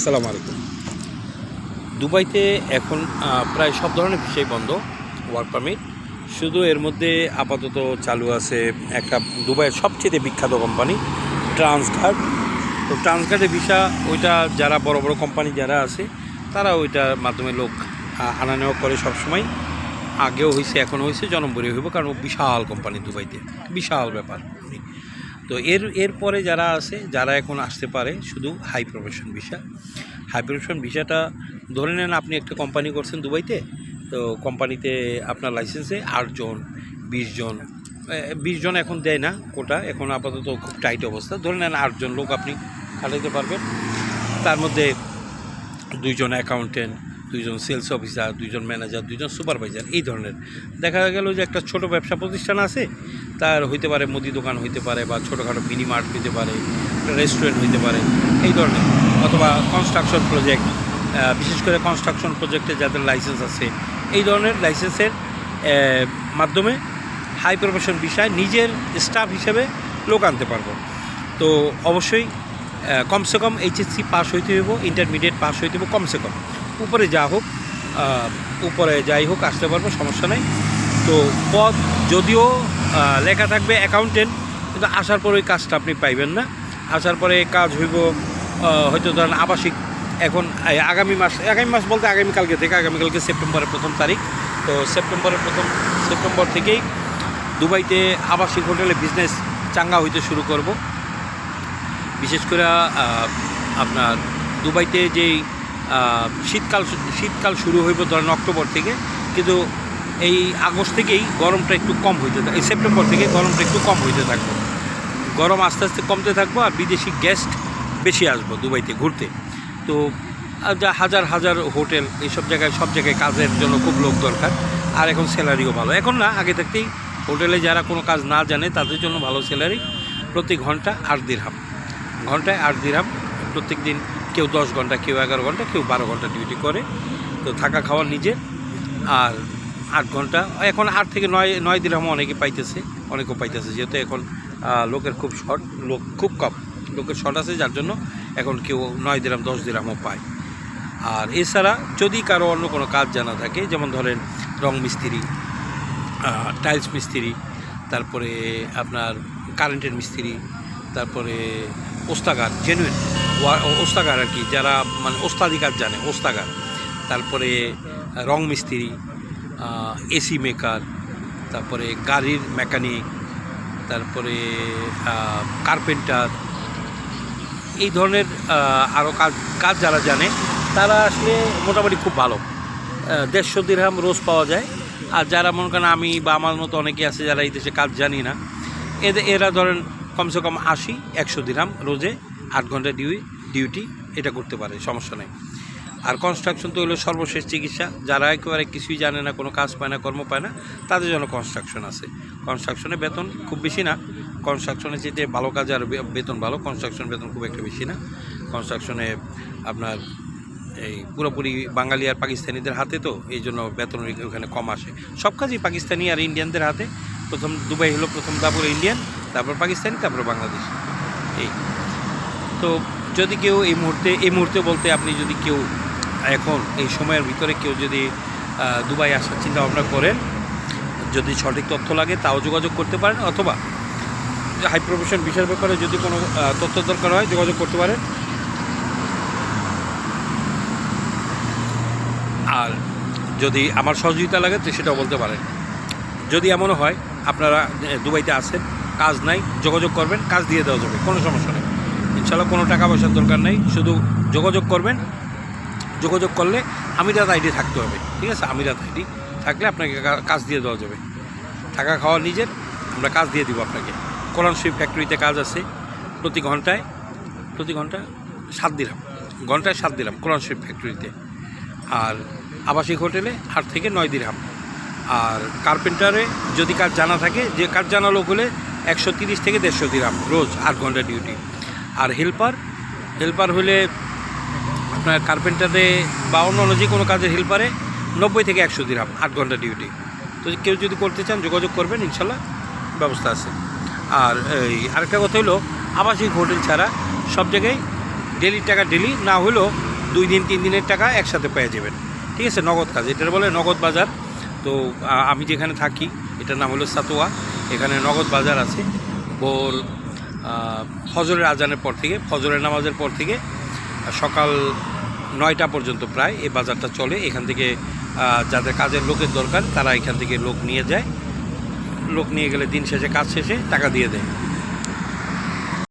আসসালামু আলাইকুম। দুবাইতে এখন প্রায় সব ধরনের বিষয় বন্ধ ওয়ার্ক পারমিট শুধু এর মধ্যে আপাতত চালু আছে একটা দুবাইয়ের সবচেয়ে বিখ্যাত কোম্পানি ট্রান্সগার্ড তো ট্রান্সগার্ডের ভিসা ওইটা যারা বড় বড় কোম্পানি যারা আছে, তারা ওইটার মাধ্যমে লোক আনা নেওয়া করে সবসময়। আগেও হয়েছে এখন হয়েছে জনমপুরে হইব, কারণ বিশাল কোম্পানি দুবাইতে। বিশাল ব্যাপার। তো এর, এরপরে যারা আছে, যারা এখন আসতে পারে, শুধু high profession visa high profession ভিসাটা ধরে নেন আপনি একটা কোম্পানি করছেন দুবাইতে, তো কোম্পানিতে আপনার লাইসেন্সে আটজন বিশ জন বিশ জন এখন দেয় না কোটা এখন আপাতত খুব টাইট অবস্থা। ধরে নেন আটজন লোক আপনি খাটাইতে পারবেন, তার মধ্যে দুইজন অ্যাকাউন্টেন্ট দুইজন সেলস অফিসার দুইজন ম্যানেজার দুইজন সুপারভাইজার এই ধরনের। দেখা গেল যে একটা ছোট ব্যবসা প্রতিষ্ঠান আছে, তার হইতে পারে মুদি দোকান হইতে পারে বা ছোটোখাটো মিনি মার্ট হইতে পারে রেস্টুরেন্ট হইতে পারে, এই ধরনের। অথবা কনস্ট্রাকশন প্রজেক্ট বিশেষ করে কনস্ট্রাকশন প্রজেক্টে যাদের লাইসেন্স আছে, এই ধরনের লাইসেন্সের মাধ্যমে হাই প্রফেশন বিষয় নিজের স্টাফ হিসেবে লোক আনতে পারব। তো অবশ্যই কমসে কম এইচএসসি পাস হইতে হইব ইন্টারমিডিয়েট পাস হইতে হইব, কমসে কম। উপরে যা হোক উপরে যাই হোক, আসতে পারব, সমস্যা নেই। তো পদ যদিও লেখা থাকবে অ্যাকাউন্টেন্ট কিন্তু আসার পরে ওই কাজটা আপনি পাইবেন না। আসার পরে কাজ হইব হয়তো ধরেন আবাসিক। এখন আগামী মাস আগামী মাস বলতে আগামীকালকে থেকে, আগামীকালকে সেপ্টেম্বরের প্রথম তারিখ। তো সেপ্টেম্বরের প্রথম, সেপ্টেম্বর থেকেই দুবাইতে আবাসিক হোটেলে বিজনেস চাঙ্গা হইতে শুরু করব। বিশেষ করে আপনার দুবাইতে যেই শীতকাল শীতকাল শুরু হইব ধরেন অক্টোবর থেকে, কিন্তু এই আগস্ট থেকেই গরমটা একটু কম হইতে থাকে এই সেপ্টেম্বর থেকে গরমটা একটু কম হইতে থাকব। গরম আস্তে আস্তে কমতে থাকব আর বিদেশি গেস্ট বেশি আসব দুবাইতে ঘুরতে। তো যা হাজার হাজার হোটেল, এইসব জায়গায় সব জায়গায় কাজের জন্য খুব লোক দরকার, আর এখন স্যালারিও ভালো। এখন না, আগে থাকতেই হোটেলে যারা কোনো কাজ না জানে তাদের জন্য ভালো স্যালারি প্রতি ঘণ্টা আট দিরহাম। ঘন্টায় আট দিরহাম প্রত্যেক দিন কেউ দশ ঘণ্টা, কেউ এগারো ঘণ্টা, কেউ বারো ঘণ্টা ডিউটি করে। তো থাকা খাওয়া নিজের। আর আট ঘণ্টা। এখন আট থেকে নয় নয় দিরহামও অনেকে পাইতেছে, অনেকেও পাইতেছে। যেহেতু এখন লোকের খুব শর্ট লোক খুব কম। লোকের শর্ট আছে, যার জন্য এখন কেউ নয় দিরাম দশ দিরামও পায়। আর এছাড়া যদি কারও অন্য কোনো কাজ জানা থাকে, যেমন ধরেন রং মিস্ত্রি টাইলস মিস্ত্রি, তারপরে আপনার কারেন্টের মিস্ত্রি, তারপরে পোস্তাগার জেনুইন ওস্তাগার আর কি, যারা মানে ওস্তাদি কাজ জানে, ওস্তাগার। তারপরে রং মিস্ত্রি এসি মেকার, তারপরে গাড়ির মেকানিক, তারপরে কার্পেন্টার, এই ধরনের আরও কাজ কাজ যারা জানে, তারা আসলে মোটামুটি খুব ভালো। দেড়শো দিরহাম রোজ পাওয়া যায়। আর যারা মনে করেন আমি বা আমার মতো অনেকে আছে যারা এই দেশে কাজ জানি না এদের এরা ধরেন কমসে কম আশি, একশো দিরহাম রোজে আট ঘণ্টা ডিউটি ডিউটি এটা করতে পারে, সমস্যা নেই। আর কনস্ট্রাকশন তো হলো সর্বশেষ চিকিৎসা। যারা একেবারে কিছুই জানে না, কোনো কাজ পায় না, কর্ম পায় না, তাদের জন্য কনস্ট্রাকশন আছে। কনস্ট্রাকশনে বেতন খুব বেশি না। কনস্ট্রাকশনে যেতে ভালো কাজ আর বেতন ভালো কনস্ট্রাকশন বেতন খুব একটা বেশি না। কনস্ট্রাকশনে আপনার এই পুরোপুরি বাঙালি আর পাকিস্তানিদের হাতে তো, এই জন্য বেতন ওখানে কম আসে। সব কাজই পাকিস্তানি আর ইন্ডিয়ানদের হাতে। প্রথম দুবাই হলো প্রথম, তারপর ইন্ডিয়ান, তারপর পাকিস্তানি, তারপর বাংলাদেশ। এই। তো যদি কেউ এই মুহূর্তে এই মুহূর্তে বলতে আপনি যদি কেউ এখন, এই সময়ের ভিতরে কেউ যদি দুবাই আসার চিন্তা ভাবনা করেন, যদি সঠিক তথ্য লাগে, তাও যোগাযোগ করতে পারেন অথবা হাই প্রফেশন বিষয়ের ব্যাপারে যদি কোনো তথ্য দরকার হয়, যোগাযোগ করতে পারেন। আর যদি আমার সহযোগিতা লাগে, তো সেটাও বলতে পারেন। যদি এমনও হয়, আপনারা দুবাইতে আসেন কাজ নাই, যোগাযোগ করবেন, কাজ দিয়ে দেওয়া যাবে, কোনো সমস্যা নেই। ইনশাল্লাহ কোনো টাকা পয়সার দরকার নেই, শুধু যোগাযোগ করবেন। যোগাযোগ করলে আমিরাত আইডি থাকতে হবে, ঠিক আছে? আমিরাত আইডি থাকলে আপনাকে কাজ দিয়ে দেওয়া যাবে। থাকা খাওয়া নিজের, আমরা কাজ দিয়ে দিব আপনাকে। কোরআন শরীফ ফ্যাক্টরিতে কাজ আছে, প্রতি ঘন্টায়, প্রতি ঘণ্টা সাত দিলাম, ঘন্টায় সাত দিলাম কোরআন শরীফ ফ্যাক্টরিতে। আর আবাসিক হোটেলে আট থেকে নয় দিরহাম আর কার্পেন্টারে যদি কাজ জানা থাকে, যে কাজ জানা লোক হলে একশো তিরিশ থেকে দেড়শো দিরহাম রোজ আট ঘণ্টা ডিউটি। আর হেল্পার হেল্পার হলে আপনার কার্পেন্টারে বা অন্য অন্য যে কোনো কাজের হেল্পারে নব্বই থেকে একশো দিরহাম আট ঘণ্টা ডিউটি তো কেউ যদি করতে চান যোগাযোগ করবেন ইনশাল্লাহ ব্যবস্থা আছে। আর এই আরেকটা কথা হলো আবাসিক হোটেল ছাড়া সব জায়গায় ডেলির টাকা ডেলি না হলেও দুই দিন তিন দিনের টাকা একসাথে পেয়ে যাবেন। ঠিক আছে? নগদ কাজ। এটার বলে নগদ বাজার। তো আমি যেখানে থাকি এটার নাম হলো সাতোয়া। এখানে নগদ বাজার আছে। আ, ফজরের আজানের পর থেকে, ফজরের নামাজের পর থেকে সকাল নয়টা পর্যন্ত প্রায় এই বাজারটা চলে। এখান থেকে যাদের কাজের লোকের দরকার, তারা এখান থেকে লোক নিয়ে যায়। লোক নিয়ে গেলে দিন শেষে কাজ শেষে টাকা দিয়ে দেয়।